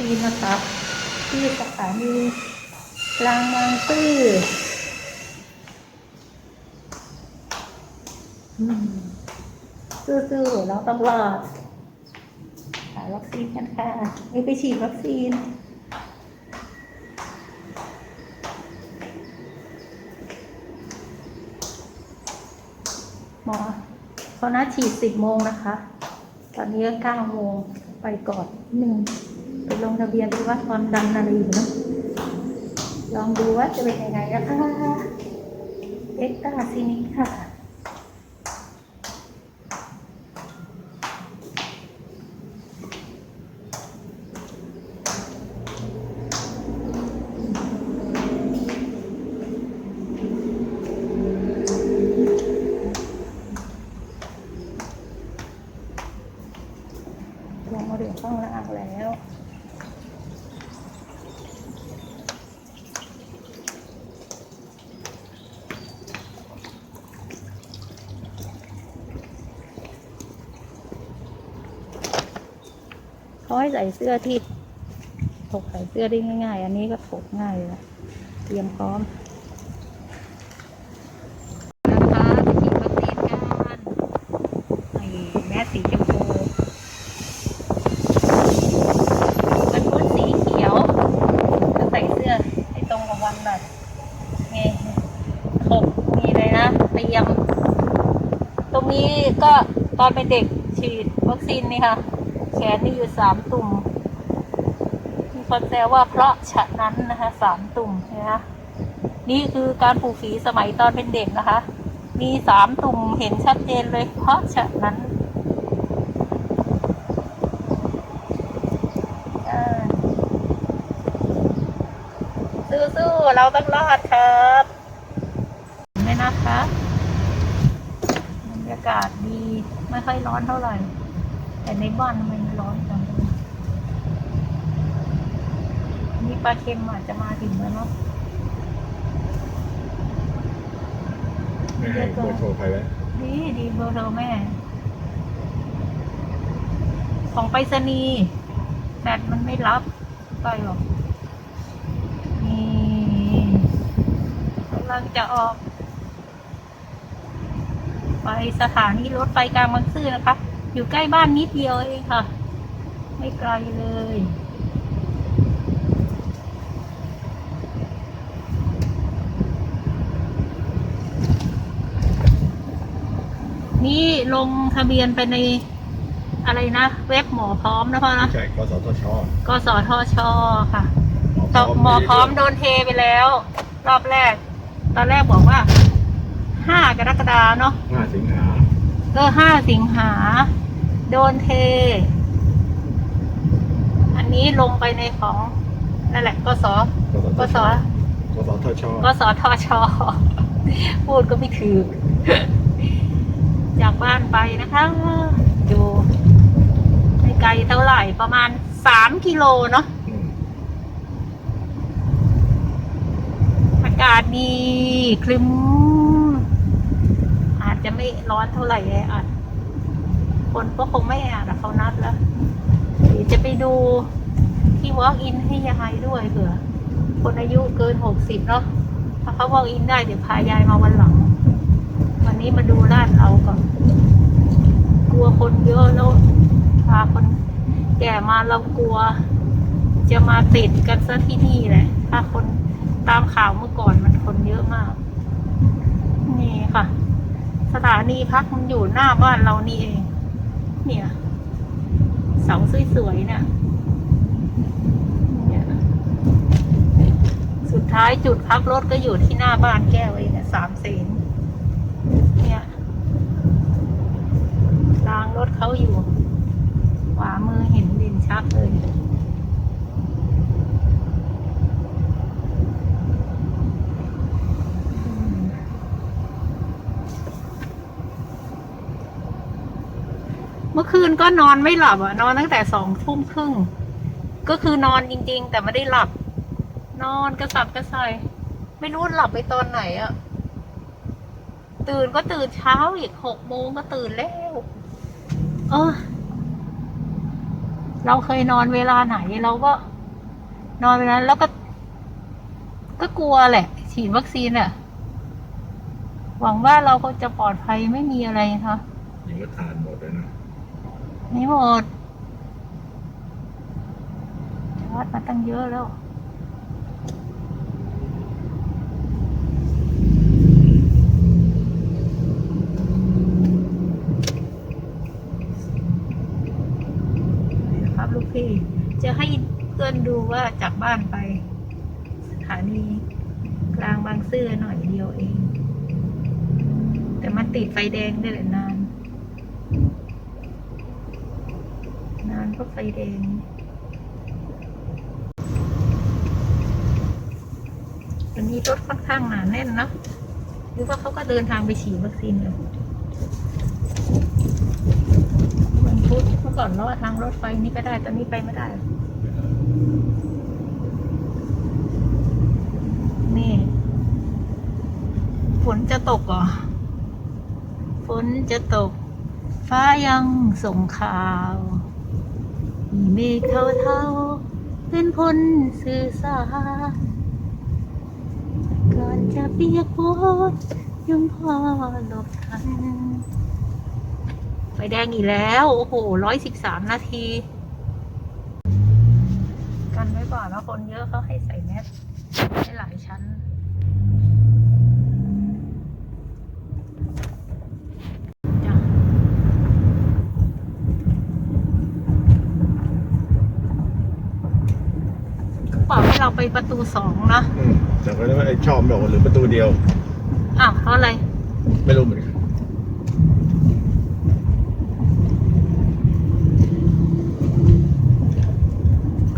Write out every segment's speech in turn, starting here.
ซีนนะคะที่สถานีกลางบางซื่ออืมซื่อๆเราต้องรอดหาวัคซีนกันค่ะไม่ไปฉีดวัคซีนหมอเขานัดฉีดสิบโมงนะคะ ตอนนี้ก็เก้าโมงไปก่อนหนึ่ง ไปลงทะเบียนดูว่าความดันอะไรอยู่เนาะลองดูว่าจะเป็นยังไงนะคะเอ็กตาซินิกค่ะ ลงมาถึงข้างล่างแล้ว เขาใส่เสื้อที่ถกใส่เสื้อได้ง่าย ๆ อันนี้ก็ถกง่ายเลยนะเตรียมพร้อมนะคะไปฉีดวัคซีนกันนี่แม่สีชมพูเป็นพื้นสีเขียวก็ใส่เสื้อให้ตรงกับวันหน่อยนี่ถกนี่เลยนะเตรียม ตรงนี้ก็ตอนเป็นเด็กฉีดวัคซีนนี่ค่ะ แขนนี่อยู่สามตุ่มมีคนแซวว่าเพราะฉะนั้นนะคะสามตุ่มนะคะนี่คือการปลูกฝีสมัยตอนเป็นเด็กนะคะ มีสามตุ่มเห็นชัดเจนเลยเพราะฉะนั้นสู้ๆเราต้องรอดครับไม่นะคะบรรยากาศดีไม่ค่อยร้อนเท่าไหร่ แต่ในบ้านทำไมมันร้อนจังเลยนี่ ปลาเค็มอาจจะมาถึงแล้วเนาะไม่ให้เบอร์โทรใครไว้ดีดีเบอร์โทรแม่ ของไปรษณีย์แบตมันไม่รับไปหรอกนี่กำลังจะออก ไปสถานีรถไฟกลางบางซื่อนะคะ อยู่ใกล้บ้านนิดเดียวเองค่ะ ไม่ไกลเลย นี่ลงทะเบียนไปในอะไรนะ เว็บหมอพร้อมนะพ่อนะใช่กสทชกสทชค่ะตอหมอพร้อมโดนเทไปแล้ว รอบแรก ตอนแรกบอกว่าห้ากรกฎาเนาะห้าสิงหาเออห้าสิงหา โดนเท อันนี้ลงไปในของนั่นแหละกสกสกสทชกสทชพูดก็ไม่ถือ จากบ้านไปนะคะอยู่ไม่ไกลเท่าไหร่ประมาณสามกิโลเนาะอากาศดีคลึ้มอาจจะไม่ร้อนเท่าไหร่แออัดคนก็คงไม่แออัดอะเขานัดแล้วเดี๋ยวจะไปดูที่ walk in ให้ยายด้วยเผื่อคนอายุเกินหกสิบเนาะถ้าเขา walk in ได้เดี๋ยวพายายมาวันหลัง วันนี้มาดูลาดเราก่อน กลัวคนเยอะแล้วพาคนแก่มาเรากลัว จะมาติดกันซะที่นี่แหละ ถ้าคนตามข่าวเมื่อก่อนมันคนเยอะมาก นี่ค่ะ สถานีพักมันอยู่หน้าบ้านเรานี่เอง เนี่ยเสาสวยๆเนี่ยสุดท้ายจุดพักรถก็อยู่ที่หน้าบ้านแก้วเองอะสามเสนเนี่ย รถเขาอยู่ ขวามือเห็นด่นชัดเลยเมื่อคืนก็นอนไม่หลับอะ นอนตั้งแต่สองทุ่มครึ่ง ก็คือนอนจริง ๆ แต่ไม่ได้หลับ นอนกระสับกระส่ายไม่รู้หลับไปตอนไหนอะ ตื่นก็ตื่นเช้าอีกหกโมงก็ตื่นแล้ว เออ เราเคยนอนเวลาไหนเราก็ นอนเวลานั้นแล้วก็ ก็กลัวแหละ ฉีดวัคซีนอะหวังว่าเราก็จะปลอดภัยไม่มีอะไรนะคะยังก็ทานหมดเลยนะไม่หมดชาร์จมาตั้งเยอะแล้ว นี่นะครับลูกพี่ จะให้เพื่อนดูว่าจากบ้านไปสถานีกลางบางซื่อหน่อยเดียวเอง แต่มันติดไฟแดงได้แหละนาน นานก็ไฟแดง วันนี้รถค่อนข้างหนาแน่นเนะหรือว่าเขาก็เดินทางไปฉีดวัคซีนเลยวันพุธเมื่อก่อนเลาทางรถไฟนี่ก็ได้ ตอนนี้ไปไม่ได้ นี่ฝนจะตกเหรอ ฝนจะตก ฟ้ายังส่งข่าว มีเมฆเทาเทาๆเป็นพลสื่อสารก่อนจะเปียกฝนยังพอหลบทัน ไฟแดงอีกแล้ว โอ้โหร้อยสิบสามนาที กันไว้ก่อนว่าคนเยอะเขาให้ใส่แมสให้หลายชั้นจ้ะเขาบอกให้เราไปประตูสองนะอืมแต่ก็ไม่าไอ้ชอบบอกว่าหรือประตูเดียว อ้าวเพราะอะไร ไม่รู้เหมือนกัน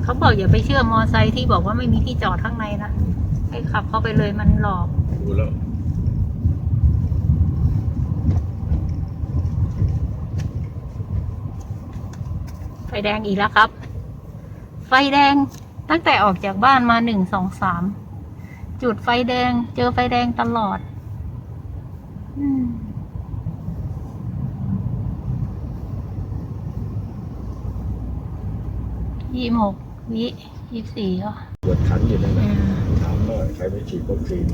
เขา บอกอย่าไปเชื่อมอไซค์ที่บอกว่าไม่มีที่จอดข้างในนะให้ขับเข้าไปเลยมันหลอกรู้แล้วไฟแดงอีกแล้วครับ ไฟแดงตั้งแต่ออกจากบ้านมาหนึ่งสองสามจุดไฟแดง เจอไฟแดงตลอด อืมยี่หก วิยี่สี่อะปวดขันอยู่นั่นเอนะอถามว่าใครไม่ฉีดวัคซีน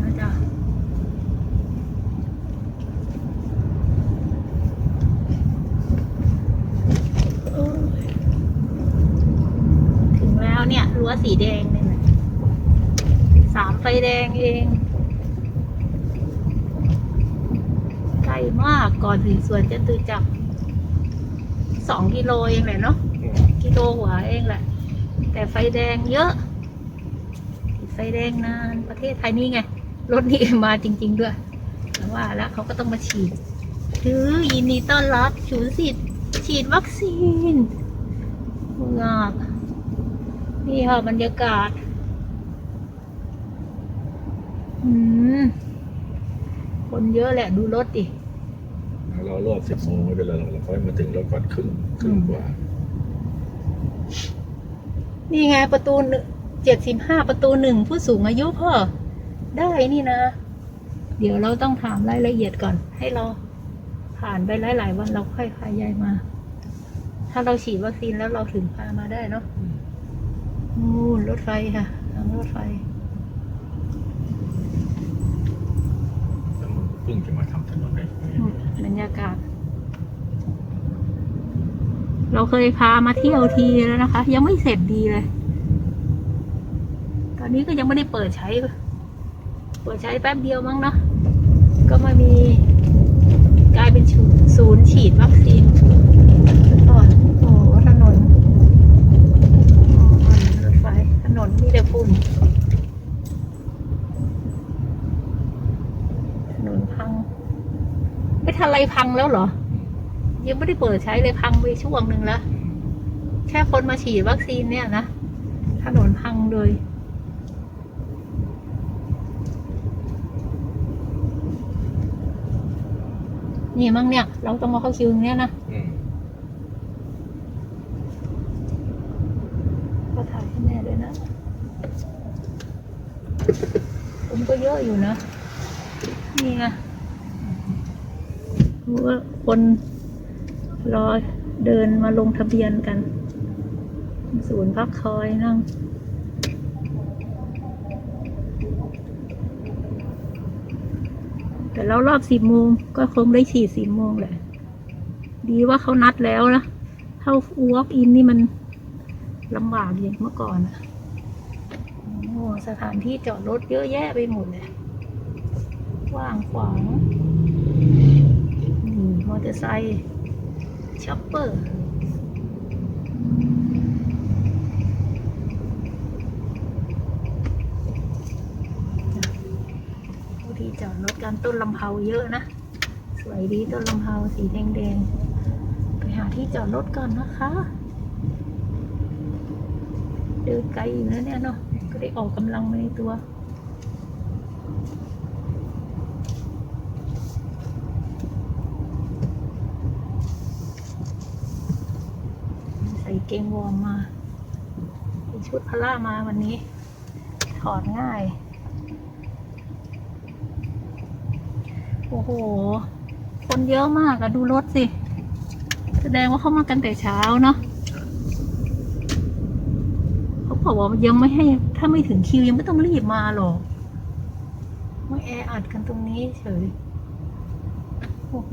แล้วจ้ะโอ้ยถึงแล้วเนี่ยรั้วสีแดงเนี่ยนะสามไฟแดงเองใกล้มากก่อนถึงสวนจตุจักรสองกิโลเองแหละเนาะอืม กิโลหัวาเองแหละ แต่ไฟแดงเยอะติดไฟแดงนานประเทศไทยนี่ไง รถนี่มาจริง ๆ ด้วยแต่ว่าแล้วเขาก็ต้องมาฉีดถือยินดีต้อนรับศูนย์สิทธิ์ฉีดวัคซีนงากนี่ค่ะบรรยากาศ อืม คนเยอะแหละดูรถดิเรารอบสิบโมงไม่เป็นไรหรอกเราค่อยมาถึงรถก่อนครึ่งครึ่งกว่า นี่ไงประตูเจ็ดสิบห้าประตูหนึ่งผู้สูงอายุพ่อ ได้นี่นะ เดี๋ยวเราต้องถามรายละเอียดก่อน ให้เราผ่านไปหลาย ๆ วันเราค่อยพายายมา ถ้าเราฉีดวัคซีนแล้วเราถึงพามาได้เนาะอืมนู่นรถไฟค่ะทางรถไฟแล้วมันเพิ่งจะมาทำถนนได้นู่นบรรยากาศ เราเคยพามาเที่ยวทีแล้วนะคะ ยังไม่เสร็จดีเลย ตอนนี้ก็ยังไม่ได้เปิดใช้ เปิดใช้แป๊บเดียวมั้งเนาะก็มามีกลายเป็นศูนย์ศูนย์ฉีดวัคซีนก่อนโอ้โหถนนอ๋อรถไฟถนนมีแต่ฝุ่นถนนพังไม่ทันไรพังแล้วเหรอ ยังไม่ได้เปิดใช้เลยพังไปช่วงหนึ่งแล้ว แค่คนมาฉีดวัคซีนเนี่ยนะถนนพังเลยนี่มั้งเนี่ย เราต้องมาเข้าคิวตรงเนี้ยนะอืมก็ถ่ายให้แม่ด้วยนะ ผมก็เยอะอยู่นะ นี่ไงรู้ว่าคน รอเดินมาลงทะเบียนกัน ศูนย์พักคอยนั่งแต่แล้วรอบสิบโมงก็คงได้ฉีดสิบโมงแหละ ดีว่าเขานัดแล้วนะเข้า walk in นี่มันลำบากอย่างเมื่อก่อนอะโอ้สถานที่จอดรถเยอะแยะไปหมดเลยกว้างขวางนี่มอเตอร์ไซค์ ช็อปเปอร์ที่จอดรถกันต้นลำเพาเยอะนะ สวยดีต้นลำเพาสีแดงๆ ไปหาที่จอดรถก่อนนะคะเดินไกลอยู่นะเนี่ยเนาะก็ได้ออกกำลังในตัว ใส่ เกงวอร์มมาชุดพละมาวันนี้ ถอดง่าย โอ้โห คนเยอะมากอะดูรถสิ แสดงว่าเข้ามากันแต่เช้าเนาะเขาบอกว่ายังไม่ให้ ถ้าไม่ถึงคิวยังไม่ต้องรีบมาหรอกไม่แออัดกันตรงนี้เฉย โอ้โห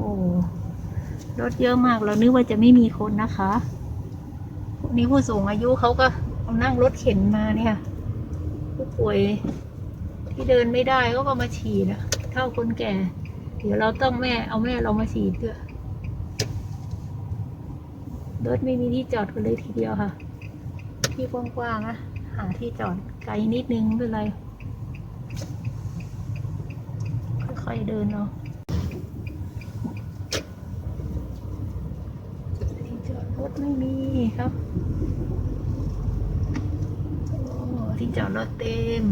รถเยอะมากเรานึกว่าจะไม่มีคนนะคะ นี้ผู้สูงอายุเขาก็เอานั่งรถเข็นมาเนี่ย ผู้ป่วยที่เดินไม่ได้ก็ก็มาฉีดอะเท่าคนแก่ เดี๋ยวเราต้องแม่เอาแม่เรามาฉีดด้วยรถไม่มีที่จอดกันเลยทีเดียวค่ะ ที่กว้างๆนะหาที่จอดไกลนิดนึงเป็นไร ค่อยๆเดินเนาะที่จอดรถ ไม่มีครับโอ้ที่จอดรถเต็ม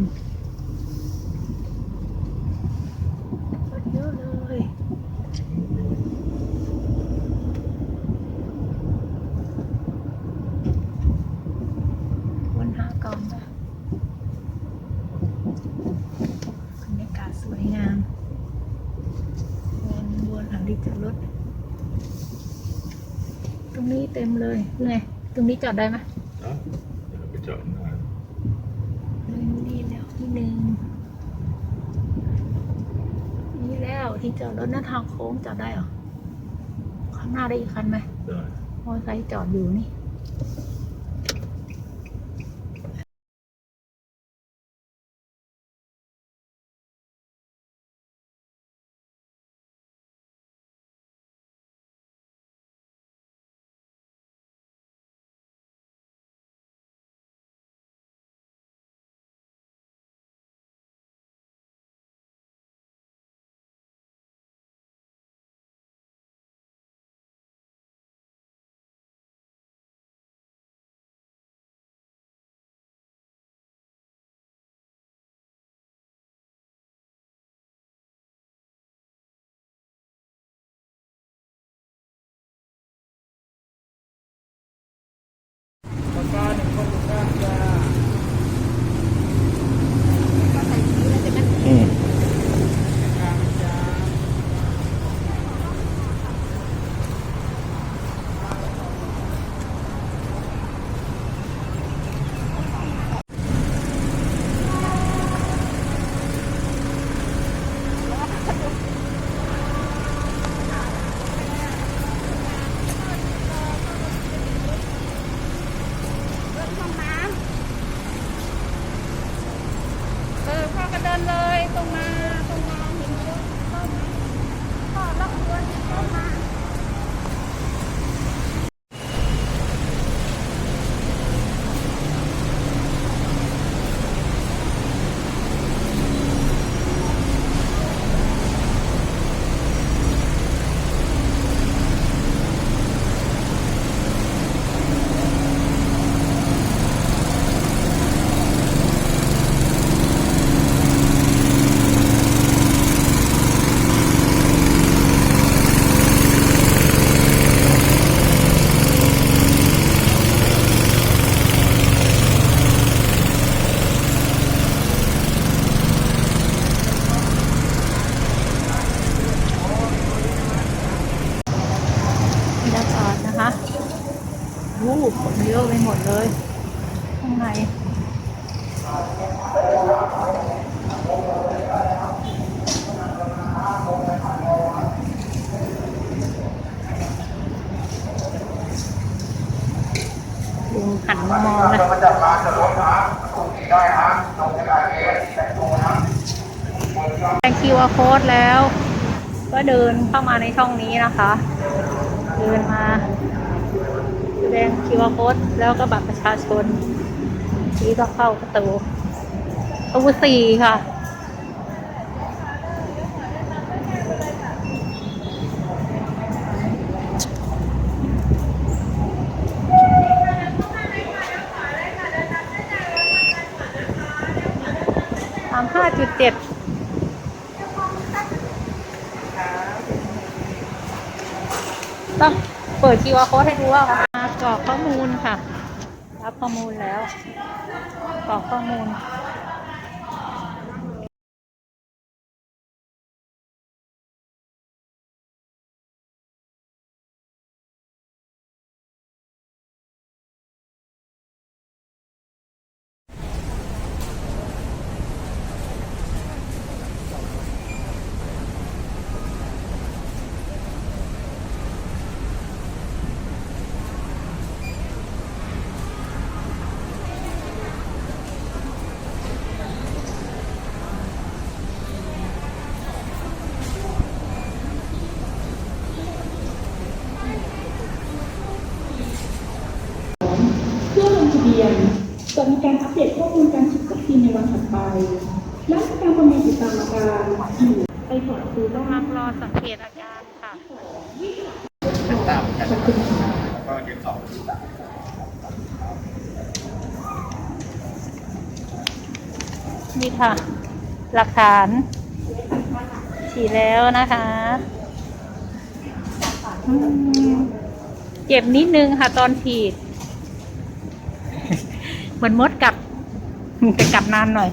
รถเยอะเลยวนหาก่อนนะบรรยากาศสวยงามวนวนหาที่จอดรถ ตรงนี้ เต็มเลยไงตรงนี้จอดได้ไหมเนาะเดี๋ยวไปจอดหน้าเลยนี่แล้วที่หนึ่งนี่แล้วที่จอดรถหน้าทางโค้งจอดได้เหรอข้างหน้าได้อีกคันไหมได้มอเตอร์ไซค์จอดอยู่นี่ ลุงหันมามองนะแสดงคิวอาโค้ดแล้ว ก็เดินเข้ามาในช่องนี้นะคะ เดินมาแสดงคิวอาโค้ดแล้วก็บัตรประชาชน นี่ก็เข้าประตูประตูสี่ค่ะสามห้าจุดเจ็ดต้องเปิด QR code ให้ดูว่ามา กรอกข้อมูลค่ะ รับข้อมูลแล้ว กรอกข้อมูล เพื่อลงทะเบียนจะ มีการอัปเดตข้อมูลการฉีดวัคซีนในวันถัดไป และการประเมินติดตามอาการอยู่ไปขอซื้อได้พักรอสังเกตอาการค่ะขอบคุณค่ะนี่ค่ะ หลักฐาน ฉีดแล้วนะคะ เจ็บนิดนึงค่ะตอนฉีด เหมือนมดกัดแต่กัดนานหน่อย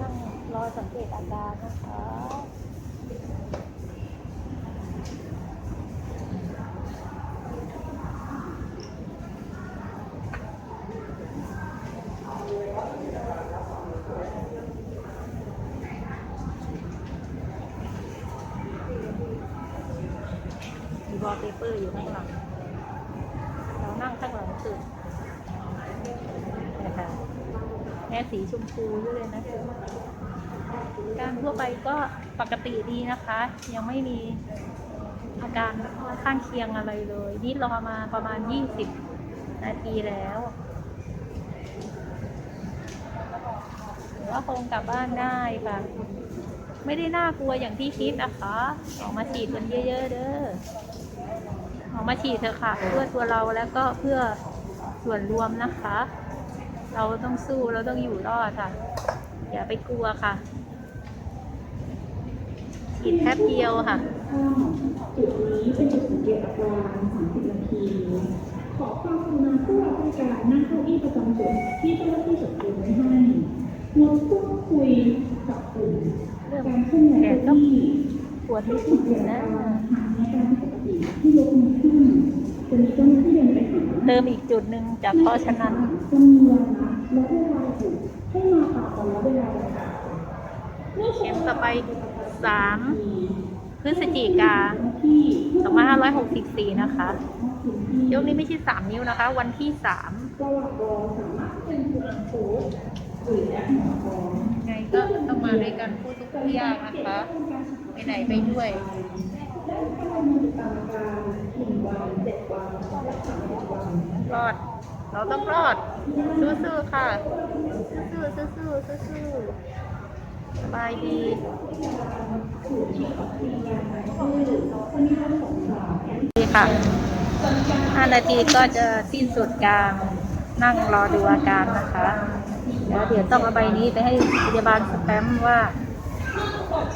นั่งรอสังเกตอาการนะคะ มีวอลเปเปอร์อยู่ข้างหลัง เรานั่งข้างหลังสุดนะคะ แม่สีชมพูด้วยเลยนะคะการทั่วไปก็ปกติดีนะคะ ยังไม่มีอาการข้างเคียงอะไรเลย นี่รอมาประมาณ 20 นาทีแล้วว่าคงกลับบ้านได้ค่ะ ไม่ได้น่ากลัวอย่างที่คิดนะคะออกมาฉีดกันเยอะ ๆ เด้อออกมาฉีดเถอะค่ะ เพื่อตัวเราแล้วก็เพื่อส่วนรวมนะคะ เราต้องสู้เราต้องอยู่รอดค่ะ อย่าไปกลัวค่ะฉีดแป๊บเดียวค่ะจุดนี้เป็นจุดสังเกตอาการ30นาที ขอความกรุณาผู้รับบริการนั่งเก้าอี้ประจำจุดที่เจ้าหน้าที่จัดเตรียมไว้ให้งดพูดคุยกับกลุ่มเริ่มการเคลื่อนย้ายเก้าอี้ปวดนิดสังเกนึตงนะหากมีอาการปกติที่ยกมือขึ้นจะมีเจ้าหน้าที่เดินไปหาเติมอีกจุดหนึ่งจากเพราะฉะนั้นจะมีวัน และเวลาระบุให้มาตามวันและเวลาดังกล่าวเมื่อเข็มต่อไปสามมีพฤศจิกา 2564 นะคะยกนี้ไม่ใช่ 3 นิ้วนะคะ วันที่3ระหว่างรอสามไงก็ต้องมาด้วยกันพูดทุกๆอย่างนะคะ ไปไหนไปด้วยรอด เราต้องรอด สู้ๆค่ะ สู้ๆสู้ๆสู้ๆสบายดีดีค่ะ 5 นาทีก็จะสิ้นสุดการนั่งรอดูอาการนะคะแล้วเดี๋ยวต้องเอาใบนี้ไปให้พยาบาลสแตมป์ว่า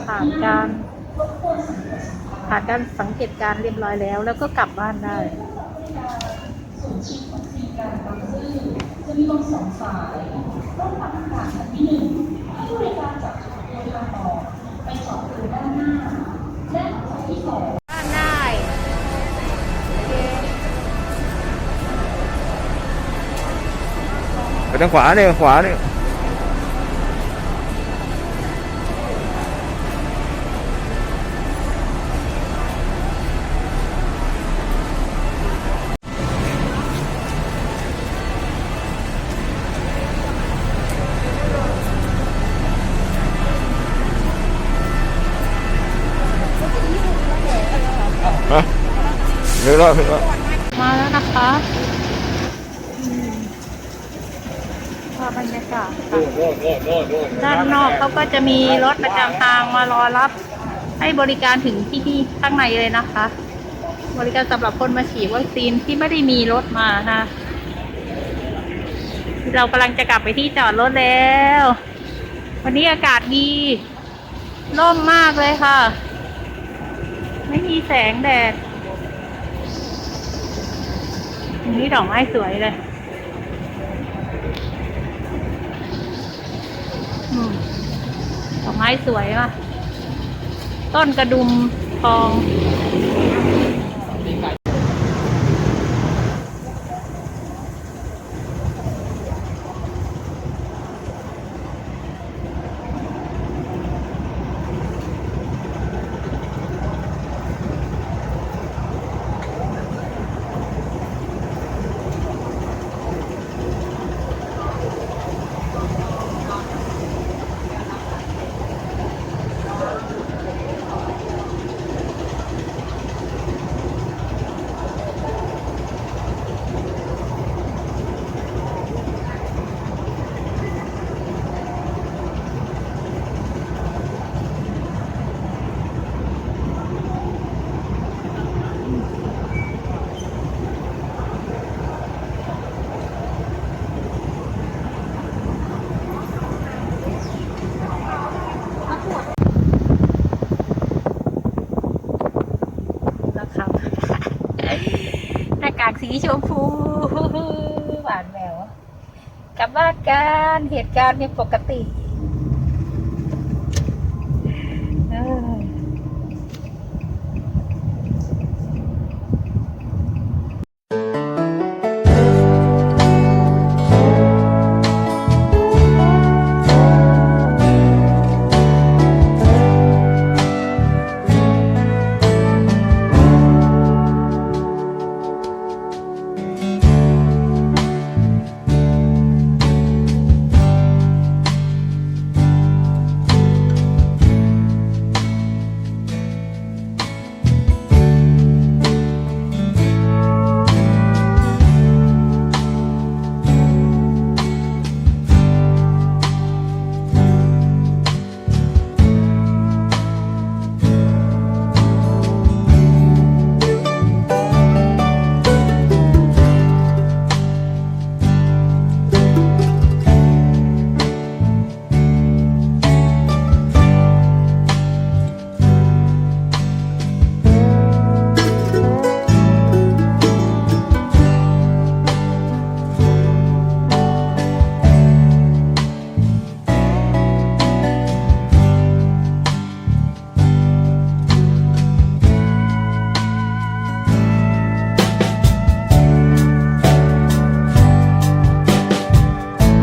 ผ่านการผ่านการสังเกตการเรียบร้อยแล้ว แล้วก็กลับบ้านได้ จะมีรงสองสายรถรับต่างกันที่หนึ่งให้บริการจากจุดเดินทางต่อไปจอดอยู่ด้านหน้า และสายที่สองด้านได้โอเคไปทางขวาเนี่ยขวาเนี่ย เรื่อยๆเรื่อยมาแล้วนะคะอืมภาพบรรยากาศค่ะๆโน่นโน่นโน่นโน่นด้านนอกเขาก็จะมีรถประจำทางมารอรับ ให้บริการถึงที่ที่ข้างในเลยนะคะ บริการสำหรับคนมาฉีดวัคซีนที่ไม่ได้มีรถมานะเรากำลังจะกลับไปที่จอดรถแล้ว วันนี้อากาศดีร่มมากเลยค่ะ ไม่มีแสงแดดวั นนี้ดอกไม้สวยเลยดอกไม้สวยว่ะ ต้นกระดุมทอง ชมพูหวานแหววกลับบ้านกันเหตุการณ์ยังปกติ